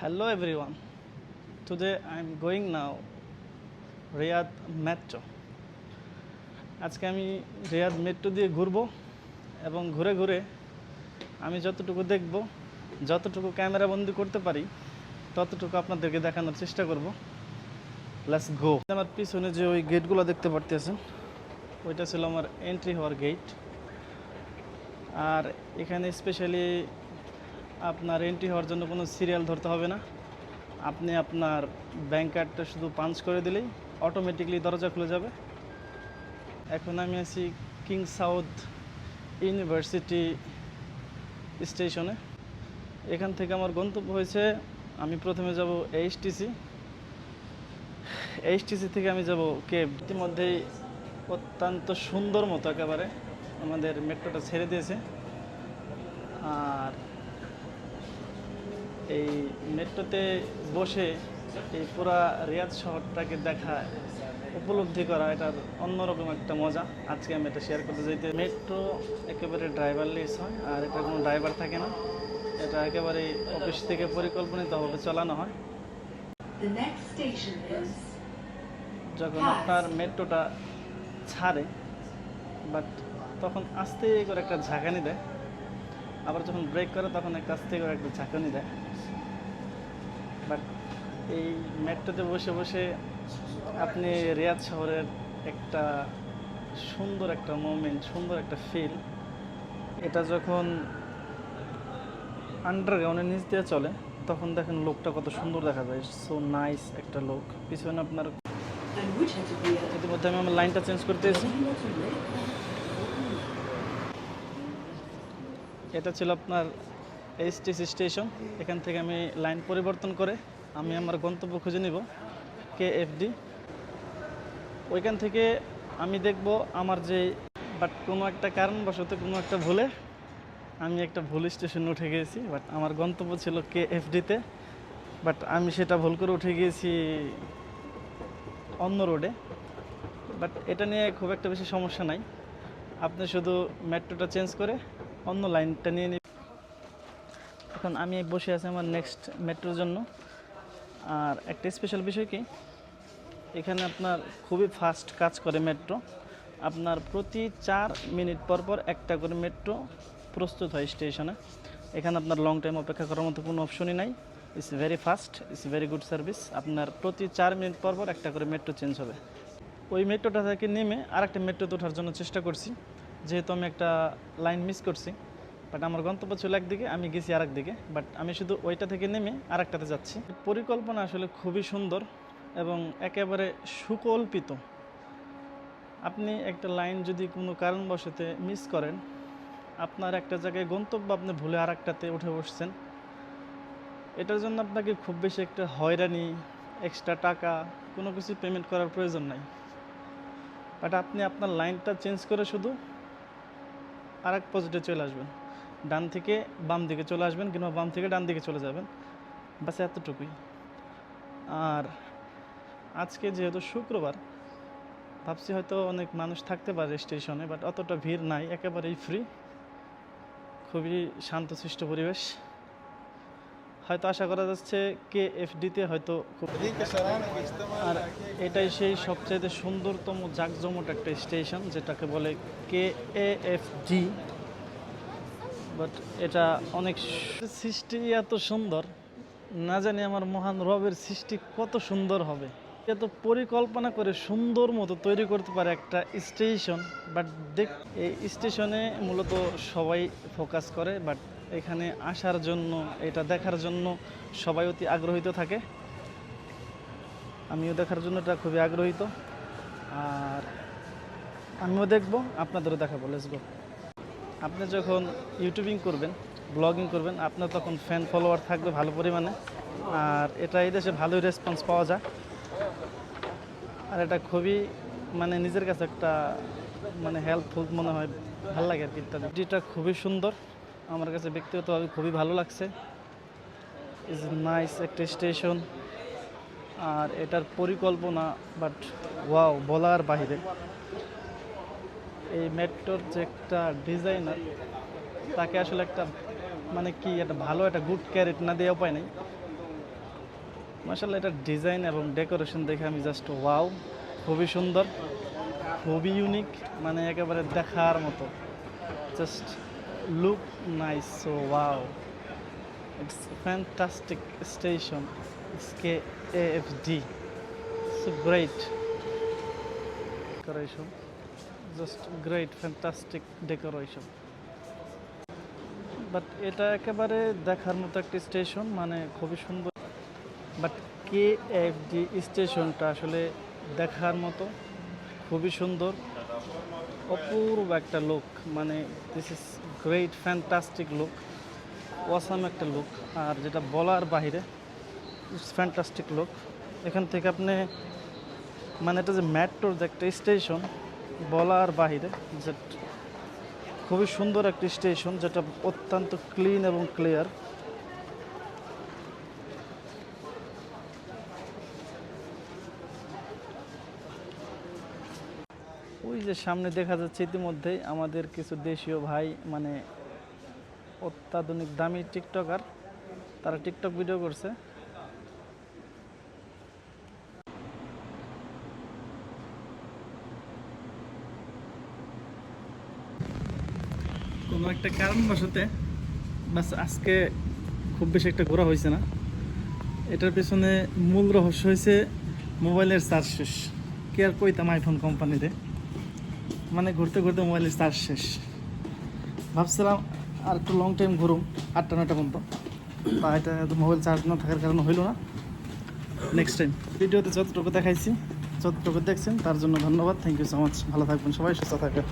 Hello, everyone. Today I am going now Riyadh Metro আজকে আমি Riyad metro দিয়ে ঘুরবো এবং ঘুরে ঘুরে আমি যতটুকু দেখব, যতটুকু ক্যামেরা বন্দি করতে পারি, ততটুকু আপনাদেরকে দেখানোর চেষ্টা করব। লেটস গো আমার পিছনে যে ওই গেটগুলো দেখতে পারতেছেন, ওইটা ছিল আমার এন্ট্রি হওয়ার গেট আর এখানে স্পেশালি আপনার এন্ট্রি হওয়ার জন্য কোনো সিরিয়াল ধরতে হবে না। আপনি আপনার ব্যাংক কার্ডটা শুধু পাঞ্চ করে দিলেই অটোমেটিকলি দরজা খুলে যাবে। এখন আমি আছি কিং সাউথ ইউনিভার্সিটি স্টেশনে এখান থেকে আমার গন্তব্য হয়েছে, আমি প্রথমে যাব এইচটিসি এইচটিসি থেকে আমি যাব কেব ইতিমধ্যেই অত্যন্ত সুন্দর মতো একেবারে আমাদের মেট্রোটা ছেড়ে দিয়েছে। আর এই মেট্রোতে বসে এই পুরা রিয়াদ শহরটাকে দেখা উপলব্ধি করা এটার অন্যরকম একটা মজা। আজকে আমি এটা শেয়ার করতে চাইতে মেট্রো একেবারে ড্রাইভারলেস হয় আর এটা কোনো ড্রাইভার থাকে না। এটা একেবারে অফিস থেকে পরিকল্পনিতভাবে চালানো হয়। যখন আপনার মেট্রোটা ছাড়ে বাট তখন আস্তে করে একটা ঝাঁকানি দেয়। আবার যখন ব্রেক করে তখন একটা আস্তে করে একটা ঝাঁকানি দেয়। বাট এই মেট্রোতে বসে বসে আপনি রিয়াদ শহরের একটা সুন্দর একটা মোমেন্ট সুন্দর একটা ফিল এটা যখন আন্ডারগ্রাউন্ডের নিচ দিয়ে চলে, তখন দেখেন লোকটা কত সুন্দর দেখা যায়। সো নাইস একটা লোক। পিছনে আপনার ইতিমধ্যে আমি আমার লাইনটা চেঞ্জ করতে এসেছি এটা ছিল আপনার এইচটিসি স্টেশন এখান থেকে আমি লাইন পরিবর্তন করে আমি আমার গন্তব্য খুঁজে নিব কে এফডি ওইখান থেকে আমি দেখব আমার যে বাট কোনো একটা কারণবশত কোনো একটা ভুলে আমি একটা ভুল স্টেশনে উঠে গিয়েছি বাট আমার গন্তব্য ছিল কে এফডিতে বাট আমি সেটা ভুল করে উঠে গিয়েছি অন্য রোডে বাট এটা নিয়ে খুব একটা বেশি সমস্যা নাই। আপনি শুধু মেট্রোটা চেঞ্জ করে অন্য লাইনটা নিয়ে এখন আমি বসে আছি আমার নেক্সট মেট্রোর জন্য। আর একটা স্পেশাল বিষয় কি? এখানে আপনার খুবই ফাস্ট কাজ করে মেট্রো আপনার প্রতি চার মিনিট পর পর একটা করে মেট্রো প্রস্তুত হয় স্টেশনে এখানে আপনার লং টাইম অপেক্ষা করার মতো কোনো অপশনই নাই। It's very fast it's very good service আপনার প্রতি চার মিনিট পর পর একটা করে মেট্রো চেঞ্জ হবে। ওই মেট্রোটা থেকে নেমে আর একটা মেট্রোতে ওঠার জন্য চেষ্টা করছি। যেহেতু আমি একটা লাইন মিস করছি। বাট আমার গন্তব্য ছিল একদিকে, আমি গেছি আরেক দিকে বাট আমি শুধু ওইটা থেকে নেমে আরেকটাতে যাচ্ছি। পরিকল্পনা আসলে খুবই সুন্দর এবং একেবারে সুকল্পিত। আপনি একটা লাইন যদি কোনো কারণবশতে মিস করেন, আপনার একটা জায়গায় গন্তব্য আপনি ভুলে আর একটাতে উঠে বসছেন, এটার জন্য আপনাকে খুব বেশি একটা হয়রানি এক্সট্রা টাকা, কোনো কিছু পেমেন্ট করার প্রয়োজন নাই। বাট আপনি আপনার লাইনটা চেঞ্জ করে শুধু আর এক পজিটে চলে আসবেন। ডান থেকে বাম দিকে চলে আসবেন কিংবা বাম থেকে ডান দিকে চলে যাবেন। বাস এতটুকুই। আর আজকে যেহেতু শুক্রবার, ভাবছি হয়তো অনেক মানুষ থাকতে পারে স্টেশনে, বাট অতটা ভিড় নাই, একেবারেই ফ্রি খুবই শান্তশিষ্ট পরিবেশ। হয়তো আশা করা যাচ্ছে কে এফডিতে হয়তো খুব আর এটাই সেই সবচেয়ে সুন্দরতম জাঁকজমট একটা স্টেশন, যেটাকে বলে K A F D but এটা অনেক সৃষ্টি এত সুন্দর। না জানি আমার মহান রবের সৃষ্টি কত সুন্দর হবে। এত পরিকল্পনা করে সুন্দর মতো তৈরি করতে পারে একটা স্টেশন, বাট দেখ, এই স্টেশনে মূলত সবাই ফোকাস করে, বাট এখানে আসার জন্য, এটা দেখার জন্য সবাই অতি আগ্রহিত থাকে। আমিও দেখার জন্য এটা খুবই আগ্রহিত। আর আমিও দেখব, আপনাদেরও দেখাবো লেটস গো আপনি যখন ইউটিউবিং করবেন ব্লগিং করবেন, আপনার তখন ফ্যান ফলোয়ার থাকবে ভালো পরিমাণে। আর এটা এই দেশে ভালোই রেসপন্স পাওয়া যায়। আর এটা খুবই মানে নিজের কাছে একটা মানে হেল্পফুল মনে হয়, ভালো লাগে আর কি এটিটা খুবই সুন্দর। আমার কাছে ব্যক্তিগতভাবে খুবই ভালো লাগছে। ইজ নাইস একটা স্টেশন আর এটার পরিকল্পনা বাট ওয়াও বলার বাহিরে। এই মেট্রোর যে একটা ডিজাইনার, তাকে আসলে একটা মানে কি, একটা ভালো একটা গুড ক্যারেট না দেওয়া উপায় নেই। মাসাল্লাহ এটার ডিজাইন এবং ডেকোরেশন দেখে আমি জাস্ট ওয়াও খুবই সুন্দর, খুবই ইউনিক মানে একেবারে দেখার মতো। Just look nice so wow it's fantastic station K F D so great decoration just great fantastic decoration but এটা একেবারে দেখার মতো একটি স্টেশন মানে খুবই সুন্দর। বাট কে এফ ডি স্টেশনটা আসলে দেখার মতো, খুবই সুন্দর, অপূর্ব একটা লুক মানে this is great fantastic look awesome একটা লুক আর যেটা বলার বাহিরে ইটস ফ্যান্টাস্টিক লুক এখান থেকে আপনি মানে এটা যে মেট্রোর যে একটা স্টেশন বলার বাহিরে যে খুবই সুন্দর একটি স্টেশন যেটা অত্যন্ত ক্লিন এবং ক্লিয়ার। ওই যে সামনে দেখা যাচ্ছে ইতিমধ্যেই আমাদের কিছু দেশীয় ভাই মানে অত্যাধুনিক দামি টিকটকার, তারা টিকটক ভিডিও করছে। কোনো একটা কারণবশতে বাস আজকে খুব বেশি একটা ঘোরা হয়েছে না। এটার পেছনে মূল রহস্য হয়েছে মোবাইলের চার্জ শেষ। কে আর কইতাম আইফোন কোম্পানিতে? মানে ঘুরতে ঘুরতে মোবাইলের চার্জ শেষ। ভাবছিলাম আর একটু লং টাইম ঘুরুম, আটটা নয়টা পর্যন্ত। তা এটা মোবাইল চার্জ না থাকার কারণে হইল না। নেক্সট টাইম ভিডিওতে যতটুকু দেখাইছি, যতটুকু দেখছেন, তার জন্য ধন্যবাদ। থ্যাংক ইউ সো মাচ ভালো থাকবেন সবাই, সুস্থ থাকবেন।